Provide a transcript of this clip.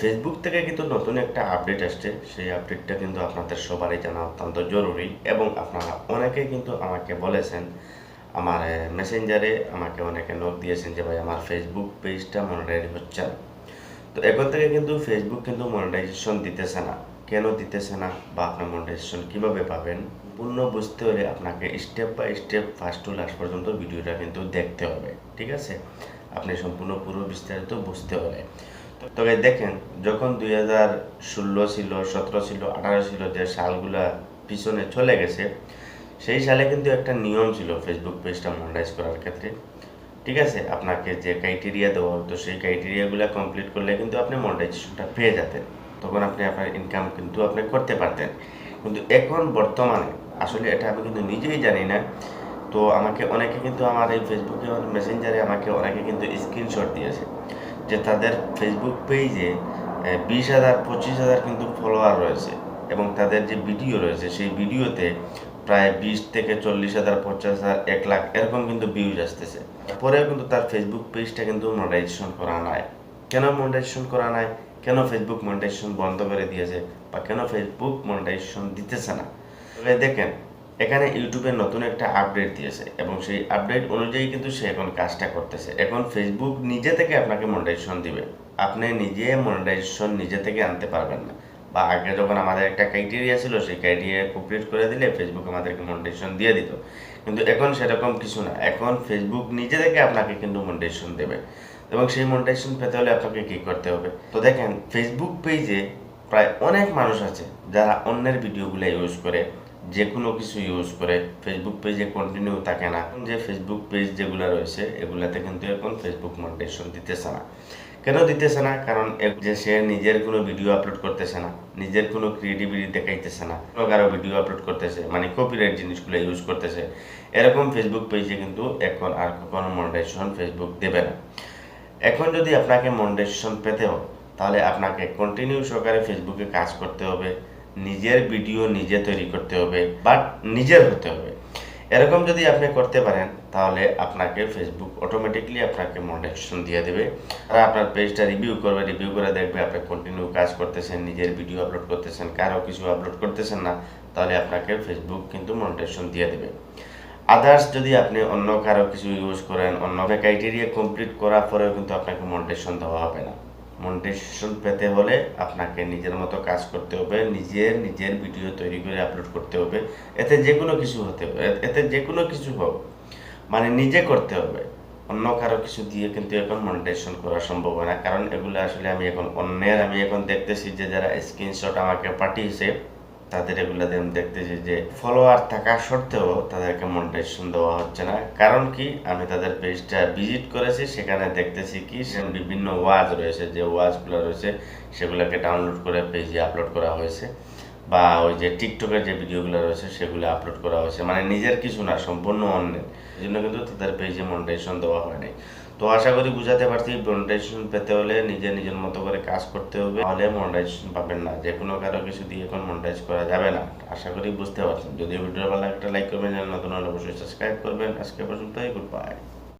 Facebook থেকে কিন্তু নতুন একটা আপডেট আসছে। সেই আপডেটটা কিন্তু আপনাদের সবারই জানা অত্যন্ত জরুরি এবং আপনারা অনেকে কিন্তু আমাকে বলেছেন, আমার মেসেঞ্জারে আমাকে অনেকে নোট দিয়েছেন যে, ভাই, আমার ফেসবুক পেজটা মনিটাইজ হচ্ছে তো এখন থেকে কিন্তু ফেসবুক কিন্তু মনিটাইজেশন দিতেছে না। কেন দিতেছে না বা আপনার মনিটাইজেশন কীভাবে পাবেন? পূর্ণ বুঝতে হলে আপনাকে step by step first to last পর্যন্ত ভিডিওটা কিন্তু দেখতে হবে। ঠিক আছে? আপনি সম্পূর্ণ পুরো বিস্তারিত বুঝতে হবে। তবে দেখেন, যখন দুই হাজার ষোলো ছিল, সতেরো ছিল, আঠারো ছিল যে সালগুলা পিছনে চলে গেছে, সেই সালে কিন্তু একটা নিয়ম ছিল ফেসবুক পেজটা মনিটাইজ করার ক্ষেত্রে। ঠিক আছে? আপনাকে যে ক্রাইটেরিয়া দেওয়া হতো, সেই ক্রাইটেরিয়াগুলো কমপ্লিট করলে কিন্তু আপনি মনিটাইজেশনটা পেয়ে যেতেন। তখন আপনি আপনার ইনকাম কিন্তু আপনি করতে পারতেন। কিন্তু এখন বর্তমানে, আসলে এটা আমি কিন্তু নিজেই জানি না, তো আমাকে অনেকে কিন্তু আমার এই ফেসবুকে মেসেঞ্জারে আমাকে অনেকে কিন্তু স্ক্রিনশট দিয়েছে। যে তাদের ফেসবুক পেজে বিশ হাজার, পঁচিশ হাজার কিন্তু ফলোয়ার রয়েছে এবং তাদের যে ভিডিও রয়েছে, সেই ভিডিওতে প্রায় বিশ থেকে চল্লিশ হাজার, পঞ্চাশ হাজার, এক লাখ এরকম কিন্তু ভিউজ আসতেছে। পরেও কিন্তু তার ফেসবুক পেজটা কিন্তু মনিটাইজেশন করা নাই। কেন মনিটাইজেশন করা নাই? কেন ফেসবুক মনিটাইজেশন বন্ধ করে দিয়েছে? বা কেন ফেসবুক মনিটাইজেশন দিতেছে না? দেখেন এখানে ইউটিউবে নতুন একটা আপডেট দিয়েছে এবং সেই আপডেট অনুযায়ী কিন্তু সে এখন কাজটা করতেছে। এখন ফেসবুক নিজে থেকে আপনাকে মনিটাইজেশন দিবে। আপনি নিজে মনিটাইজেশন নিজে থেকে আনতে পারবেন না। বা আগে যখন আমাদের একটা ক্রাইটেরিয়া ছিল, সেই ক্রাইটেরিয়া কমপ্লিট করে দিলে ফেসবুক আমাদেরকে মনিটাইজেশন দিয়ে দিত। কিন্তু এখন সেরকম কিছু না। এখন ফেসবুক নিজে থেকে আপনাকে কিন্তু মনিটাইজেশন দেবে। এবং সেই মনিটাইজেশন পেতে হলে আপনাকে কী করতে হবে? তো দেখেন ফেসবুক পেজে প্রায় অনেক মানুষ আছে যারা অন্যের ভিডিওগুলো ইউজ করে যে কোনো কিছু ইউজ করে ফেসবুক পেজে কন্টিনিউ থাকে না। যে ফেসবুক পেজ যেগুলো রয়েছে, এগুলাতে কিন্তু এখন ফেসবুক মনিটাইজেশন দিতেছে না। কেন দিতেছে না? কারণ যে সে নিজের কোনো ভিডিও আপলোড করতেছে না, নিজের কোনো ক্রিয়েটিভিটি দেখাইতেছে না কারও ভিডিও আপলোড করতেছে মানে কপিরাইট জিনিসগুলো ইউজ করতেছে। এরকম ফেসবুক পেজে কিন্তু এখন আর কখনো মনিটাইজেশন ফেসবুক দেবে না। এখন যদি আপনাকে মনিটাইজেশন পেতে তাহলে আপনাকে কন্টিনিউ সহকারে ফেসবুকে কাজ করতে হবে। নিজের ভিডিও নিজে তৈরি করতে হবে বাট নিজের হতে হবে। এরকম যদি আপনি করতে পারেন, তাহলে আপনাকে ফেসবুক অটোমেটিকলি আপনাকে মনিটাইজেশন দিয়ে দেবে। আর আপনার পেজটা রিভিউ করবে রিভিউ করে দেখবে আপনি কন্টিনিউ কাজ করতেছেন, নিজের ভিডিও আপলোড করতেছেন, কারও কিছু আপলোড করতেছেন না, তাহলে আপনাকে ফেসবুক কিন্তু মনিটাইজেশন দিয়ে দেবে। আদার্স যদি আপনি অন্য কারও কিছু ইউজ করেন, অন্য ক্রাইটেরিয়া কমপ্লিট করার পরেও কিন্তু আপনাকে মনিটাইজেশন দেওয়া হবে না। মনিটাইজেশন পেতে হলে আপনাকে নিজের মতো কাজ করতে হবে নিজের নিজের ভিডিও তৈরি করে আপলোড করতে হবে। এতে যে কোনো কিছু হতে এতে যে কোনো কিছু হোক মানে নিজে করতে হবে। অন্য কারও কিছু দিয়ে কিন্তু এখন মনিটাইজেশন করা সম্ভব না। কারণ এগুলো আসলে আমি এখন অন্যের, আমি এখন দেখতেছি যে যারা স্ক্রিনশট আমাকে পাঠিয়েছে তাদের এগুলো আমি দেখতেছি যে ফলোয়ার থাকা সত্ত্বেও তাদেরকে মনিটাইজেশন দেওয়া হচ্ছে না। কারণ কি? আমি তাদের পেজটা ভিজিট করেছি, সেখানে দেখতেছি কি? বিভিন্ন ওয়াজ রয়েছে, যে ওয়াজগুলো রয়েছে, সেগুলোকে ডাউনলোড করে পেজে আপলোড করা হয়েছে। বা ওই যে টিকটকের যে ভিডিওগুলো রয়েছে, সেগুলো আপলোড করা হয়েছে। মানে নিজের কিছু না, সম্পূর্ণ অন্যের। এই জন্য কিন্তু তাদের পেজে মনিটাইজেশন দেওয়া হয়নি। তো আশা করি বুঝাতে পারছি মনিটাইজেশন পেতে হলে নিজে নিজের মতো করে কাজ করতে হবে, তাহলে মনিটাইজেশন পাবেন না, যে কোনো কারও কিছু দিয়ে এখন মনিটাইজ করা যাবে না। আশা করি বুঝতে পারছেন। যদি ভিডিও ভালো একটা লাইক করবেন নতুন হলে অবশ্যই সাবস্ক্রাইব করবেন। আজকে পর্যন্তই গুড বাই